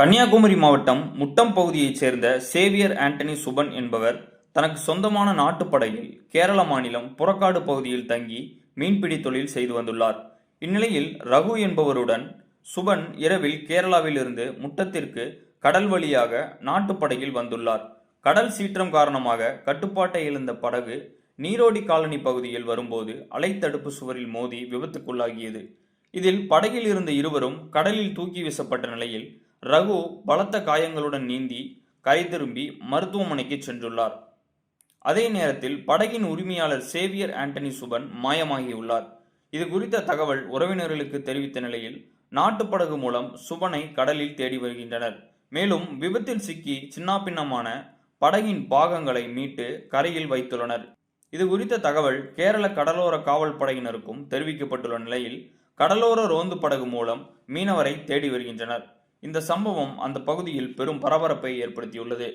கன்னியாகுமரி மாவட்டம் முட்டம் பகுதியைச் சேர்ந்த சேவியர் ஆண்டனி சுபன் என்பவர் தனக்கு சொந்தமான நாட்டுப்படையில் கேரள மாநிலம் புறக்காடு பகுதியில் தங்கி மீன்பிடி தொழில் செய்து வந்துள்ளார். இந்நிலையில் ரகு என்பவருடன் சுபன் இரவில் கேரளாவில் இருந்து முட்டத்திற்கு கடல் வழியாக நாட்டுப்படையில் வந்துள்ளார். கடல் சீற்றம் காரணமாக கட்டுப்பாட்டை இழந்த படகு நீரோடி காலனி பகுதியில் வரும்போது அலைத்தடுப்பு சுவரில் மோதி விபத்துக்குள்ளாகியது. இதில் படகில் இருந்த இருவரும் கடலில் தூக்கி வீசப்பட்ட நிலையில் ரகு பலத்த காயங்களுடன் நீந்தி கரை திரும்பி மருத்துவமனைக்கு சென்றுள்ளார். அதே நேரத்தில் படகின் உரிமையாளர் சேவியர் ஆண்டனி சுபன் மாயமாகியுள்ளார். இது குறித்த தகவல் உறவினர்களுக்கு தெரிவித்த நிலையில் நாட்டுப்படகு மூலம் சுபனை கடலில் தேடி வருகின்றனர். மேலும் விபத்தில் சிக்கி சின்னாபின்னமான படகின் பாகங்களை மீட்டு கரையில் வைத்துள்ளனர். இது குறித்த தகவல் கேரள கடலோர காவல் படையினருக்கும் தெரிவிக்கப்பட்டுள்ள நிலையில் கடலோர ரோந்து படகு மூலம் மீனவரை தேடி வருகின்றனர். இந்த சம்பவம் அந்த பகுதியில் பெரும் பரபரப்பை ஏற்படுத்தியுள்ளது.